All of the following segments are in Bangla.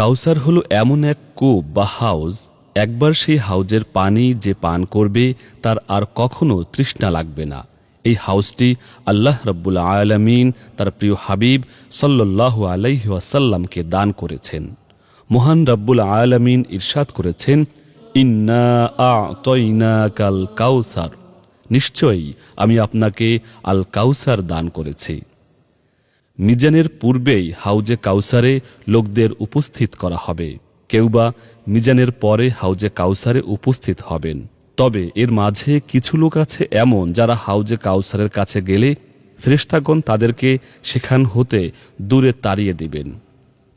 কাউসার হলো এমন এক কূপ বা হাউজ। একবার সেই হাউজের পানি যে পান করবে, তার আর কখনো তৃষ্ণা লাগবে না। এই হাউসটি আল্লাহ রব্বুল আলমিন তার প্রিয় হাবিব সাল্লাল্লাহু আলাইহি ওয়াসাল্লামকে দান করেছেন। মহান রব্বুল আলমিন ইরশাদ করেছেন, ইন্না আ কাল কাউসার। নিশ্চয়ই আমি আপনাকে আল কাউসার দান করেছি। মিজানের পূর্বেই হাউজে কাউসারে লোকদের উপস্থিত করা হবে। কেউবা মিজানের পরে হাউজে কাউসারে উপস্থিত হবেন। তবে এর মাঝে কিছু লোক আছে এমন যারা হাউজে কাউসারের কাছে গেলে ফেরেশতাগণ তাদেরকে সেখান হতে দূরে তাড়িয়ে দিবেন।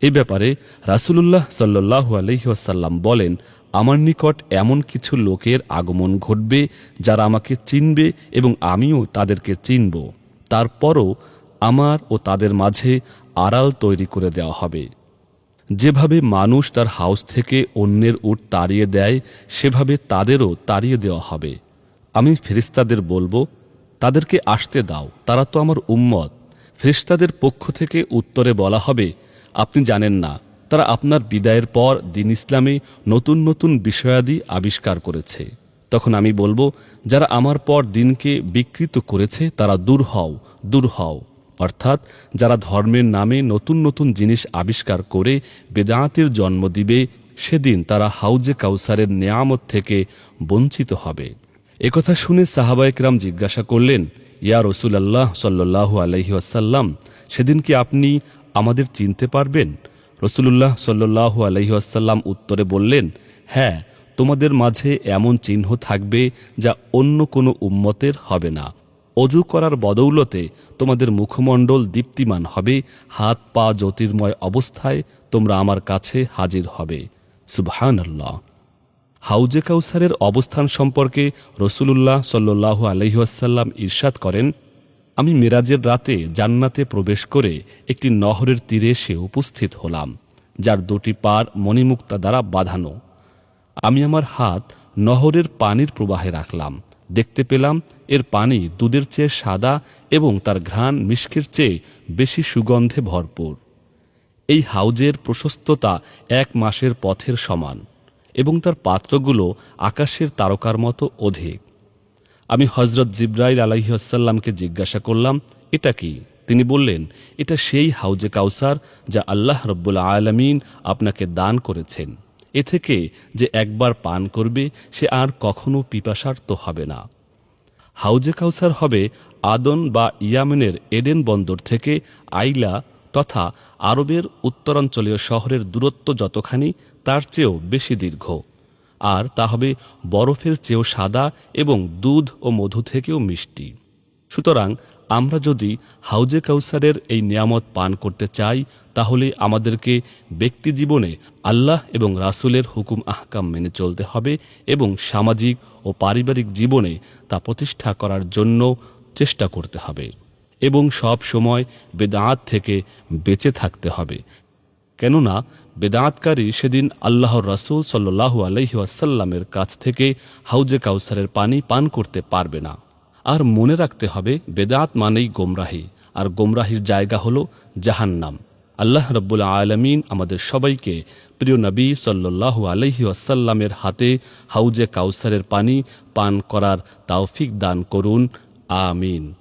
এ ব্যাপারে রাসূলুল্লাহ সাল্লাল্লাহু আলাইহি ওয়াসাল্লাম বলেন, আমার নিকট এমন কিছু লোকের আগমন ঘটবে যারা আমাকে চিনবে এবং আমিও তাদেরকে চিনব। তারপরও আমার ও তাদের মাঝে আড়াল তৈরি করে দেওয়া হবে। যেভাবে মানুষ তার হাউস থেকে অন্যের উট তাড়িয়ে দেয়, সেভাবে তাদেরও তাড়িয়ে দেওয়া হবে। আমি ফেরিস্তাদের বলব, তাদেরকে আসতে দাও, তারা তো আমার উম্মত। ফেরিস্তাদের পক্ষ থেকে উত্তরে বলা হবে, আপনি জানেন না, তারা আপনার বিদায়ের পর দিন ইসলামে নতুন নতুন বিষয়াদি আবিষ্কার করেছে। তখন আমি বলব, যারা আমার পর দিনকে বিকৃত করেছে, তারা দূর হও দূর হও। অর্থাৎ যারা ধর্মের নামে নতুন নতুন জিনিস আবিষ্কার করে বেদাঁতের জন্ম দিবে, সেদিন তারা হাউজে কাউসারের নেয়ামত থেকে বঞ্চিত হবে। একথা শুনে সাহাবায়করাম জিজ্ঞাসা করলেন, ইয়া রসুল আল্লাহ সাল্লাহ আলহি আসাল্লাম সেদিন কি আপনি আমাদের চিনতে পারবেন? রসুলুল্লাহ সাল্লাহ আলহি আসাল্লাম উত্তরে বললেন হ্যাঁ তোমাদের মাঝে এমন চিহ্ন থাকবে যা অন্য কোনো উম্মতের হবে না। অজু করার বদৌলতে তোমাদের মুখমণ্ডল দীপ্তিমান হবে, হাত পা জ্যোতির্ময় অবস্থায় তোমরা আমার কাছে হাজির হবে। সুবহান হাউজে কাউসারের অবস্থান সম্পর্কে রসুলুল্লাহ সাল্লু আলহিহাসাল্লাম ঈর্ষাদ করেন, আমি মেরাজের রাতে জান্নাতে প্রবেশ করে একটি নহরের তীরে এসে উপস্থিত হলাম, যার দুটি পার মণিমুক্তা দ্বারা বাঁধানো। আমি আমার হাত নহরের পানির প্রবাহে রাখলাম দেখতে পেলাম, এর পানি দুধের চেয়ে সাদা এবং তার ঘ্রাণ মিষ্কের চেয়ে বেশি সুগন্ধে ভরপুর। এই হাউজের প্রশস্ততা এক মাসের পথের সমান এবং তার পাত্রগুলো আকাশের তারকার মতো অধিক। আমি হজরত জিব্রাইল আলাইসাল্লামকে জিজ্ঞাসা করলাম, এটা কি? তিনি বললেন, এটা সেই হাউজে কাউসার যা আল্লাহ রব্বুল আলমিন আপনাকে দান করেছেন। এ থেকে যে একবার পান করবে, সে আর কখনো পিপাসার্ত হবে না। হাউজে কাউসার হবে আদন বা ইয়ামেনের এডেন বন্দর থেকে আইলা তথা আরবের উত্তরাঞ্চলীয় শহরের দূরত্ব যতখানি, তার চেয়েও বেশি দীর্ঘ। আর তা হবে বরফের চেয়েও সাদা এবং দুধ ও মধু থেকেও মিষ্টি। সুতরাং আমরা যদি হাউজে কাউসারের এই নিয়ামত পান করতে চাই, তাহলে আমাদেরকে ব্যক্তি জীবনে আল্লাহ এবং রাসুলের হুকুম আহকাম মেনে চলতে হবে এবং সামাজিক ও পারিবারিক জীবনে তা প্রতিষ্ঠা করার জন্য চেষ্টা করতে হবে এবং সব সময় বেদাঁত থেকে বেঁচে থাকতে হবে। কেননা বেদাঁতকারী সেদিন আল্লাহর রাসুল সাল্লাহু আলহি আসাল্লামের কাছ থেকে হাউজে কাউসারের পানি পান করতে পারবে না। আর মনে রাখতে হবে, বেদাত মানেই গোমরাহি। আর গোমরাহির জায়গা হল জাহান্নাম। আল্লাহ রব্বুল আলমিন আমাদের সবাইকে প্রিয় নবী সাল্লু আলহি আসাল্লামের হাতে হাউজে কাউসারের পানি পান করার তাওফিক দান করুন। আমিন।